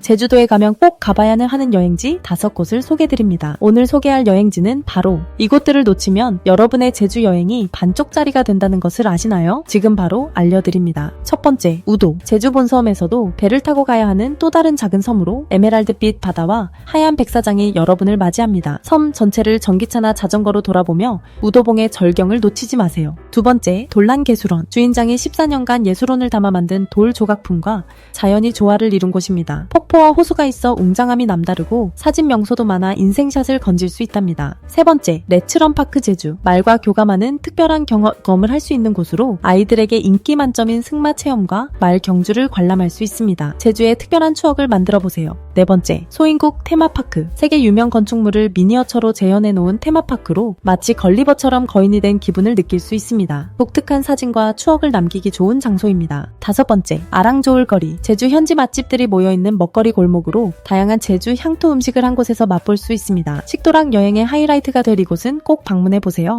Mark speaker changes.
Speaker 1: 제주도에 가면 꼭 가봐야는 하는 여행지 다섯 곳을 소개드립니다. 오늘 소개할 여행지는 바로 이곳들을 놓치면 여러분의 제주 여행이 반쪽짜리가 된다는 것을 아시나요? 지금 바로 알려드립니다. 첫 번째, 우도. 제주 본섬에서도 배를 타고 가야 하는 또 다른 작은 섬으로 에메랄드빛 바다와 하얀 백사장이 여러분을 맞이합니다. 섬 전체를 전기차나 자전거로 돌아보며 우도봉의 절경을 놓치지 마세요. 두 번째, 돌란개수론. 주인장이 14년간 예술혼을 담아 만든 돌 조각품과 자연이 조화를 이룬 곳입니다. 폭 포와 호수가 있어 웅장함이 남다르고 사진 명소도 많아 인생샷을 건질 수 있답니다. 세 번째, 레츠런 파크 제주. 말과 교감하는 특별한 경험을 할 수 있는 곳으로 아이들에게 인기 만점인 승마 체험과 말 경주를 관람할 수 있습니다. 제주의 특별한 추억을 만들어 보세요. 네 번째, 소인국 테마파크. 세계 유명 건축물을 미니어처로 재현해 놓은 테마파크로 마치 걸리버처럼 거인이 된 기분을 느낄 수 있습니다. 독특한 사진과 추억을 남기기 좋은 장소입니다. 다섯 번째, 아랑조울거리. 제주 현지 맛집들이 모여 있는 먹거리 골목으로 다양한 제주 향토 음식을 한 곳에서 맛볼 수 있습니다. 식도락 여행의 하이라이트가 될 이곳은 꼭 방문해 보세요.